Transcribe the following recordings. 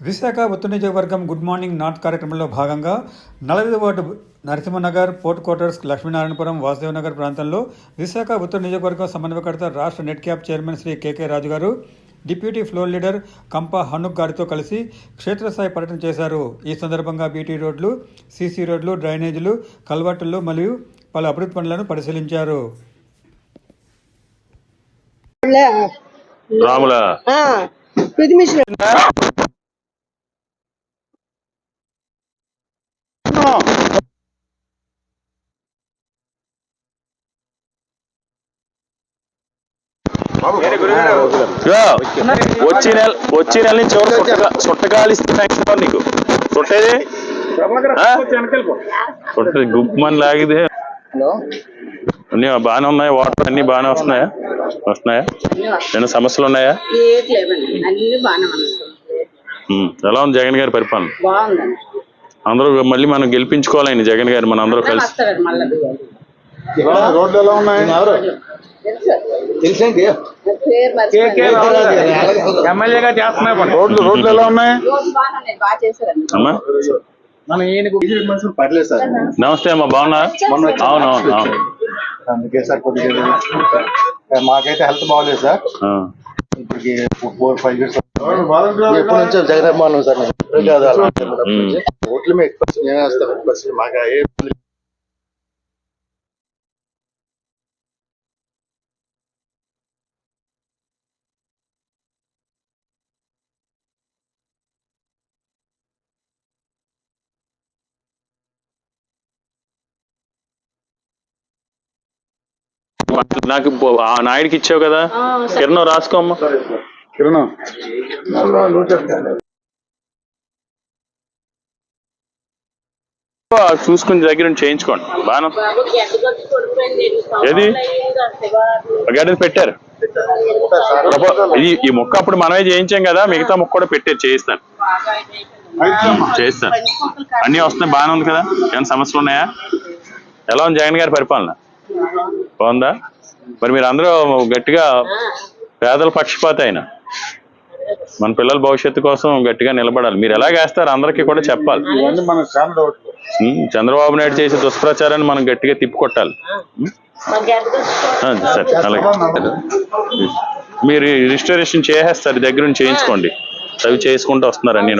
విశాఖ ఉత్తర నియోజకవర్గం good morning north కార్యక్రమంలో భాగంగా నలభై ward Narasimhanagar port quarters Lakshminarayanapuram Vasudevanagar ప్రాంతంలో విశాఖ ఉత్తర నియోజకవర్గం సమన్వయకర్త రాష్ట్ర net cap chairman Shri K K Raju గారు డిప్యూటీ ఫ్లోర్ లీడర్ కంప హనుక్ గారితో కలిసి క్షేత్రస్థాయి పర్యటన చేశారు. ఈ సందర్భంగా బీటీ రోడ్లు సీసీ రోడ్లు డ్రైనేజీలు కల్వర్టులు మరియు పలు అభివృద్ధి పనులను పరిశీలించారు. రాముల ఆ, ఇది మిషన్ ఇగో, వచ్చే నెల వచ్చే నెల నుంచి ఎవరు సుట్టగా సుట్టగాలి ఇస్తున్నా నీకు. సుట్టేది? సుట్టది గుమ్మని లాగితే. అన్ని బాగానే ఉన్నాయి వాటర్ అన్ని బాగానే వస్తున్నాయా? వస్తున్నాయా? ఏమైనా సమస్యలు ఉన్నాయా? ఎలా ఉంది జగన్ గారి పరిపాలన? అందరూ మళ్ళీ మనం గెలిపించుకోవాలండి జగన్ గారు మన అందరూ కలిసి. వస్తారండి మళ్ళీ. రోడ్లు ఎలా ఉన్నాయి? తెలిసేంటి? పేరు మర్చిపోయాను. ఎమ్మెల్యేగా చేస్తున్నాయి రోడ్లు రోడ్లు ఎలా ఉన్నాయి? అమ్మా? మన ఈయనకు మనుషులు పర్లేదు సార్. నమస్తే అమ్మా బాగున్నా? అవును అవును అందుకే సార్ కొద్దిగా మాకైతే హెల్త్ బాగలేదు సార్. ఇప్పటికి ఫోర్ ఫైవ్ ఇయర్స్ ఎప్పటి నుంచో జగన్మోహన్ సార్ నేను కాదు అలా. ఓట్లు మేము ఎక్కువ నేనే వేస్తాను ఎక్కువ మాకు ఏ నాకు ఆ నాయుడికి ఇచ్చావు కదా? కిరణం రాసుకోమ్మా కిరణం. చూసుకుని దగ్గర నుంచి చేయించుకోండి. బాగా ఏది? గడ్డది పెట్టారు. ప్రపో- ఈ ఈ మొక్క అప్పుడు మనమే చేయించాం కదా మిగతా మొక్క కూడా పెట్టారు చేయిస్తాను. చేయిస్తాను. అన్నీ వస్తున్నాయి బాగానే ఉంది కదా? ఏమైనా సమస్యలు ఉన్నాయా? ఎలా ఉంది జగన్ గారి పరిపాలన? బాగుందా? మరి మీరు అందరూ గట్టిగా పేదల పక్షపాత అయిన మన పిల్లల భవిష్యత్తు కోసం గట్టిగా నిలబడాలి. మీరు ఎలా వేస్తారు అందరికీ కూడా చెప్పాలి. చంద్రబాబు నాయుడు చేసే దుష్ప్రచారాన్ని మనం గట్టిగా తిప్పికొట్టాలి. సరే అలాగే. మీరు రిజిస్ట్రేషన్ చేసేస్తారు దగ్గర నుంచి చేయించుకోండి. అవి చేసుకుంటూ వస్తున్నారు అన్ని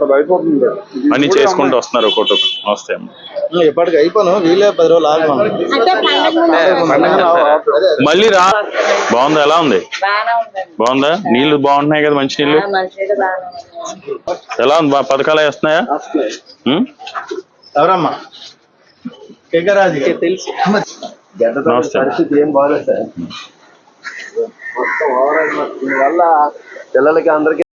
పది అయిపోతుంది అన్ని చేసుకుంటూ వస్తున్నారు వస్తాయి అమ్మ. ఎప్పటికి అయిపోను వీలే పది రోజులు మళ్ళీ రా. బాగుందా? ఎలా ఉంది? బాగుందా? నీళ్ళు బాగుంటున్నాయి కదా మంచి నీళ్ళు ఎలా ఉంది? పథకాలు వస్తున్నాయా? ఎవరమ్మా? నమస్తే. పిల్లలకి అందరికీ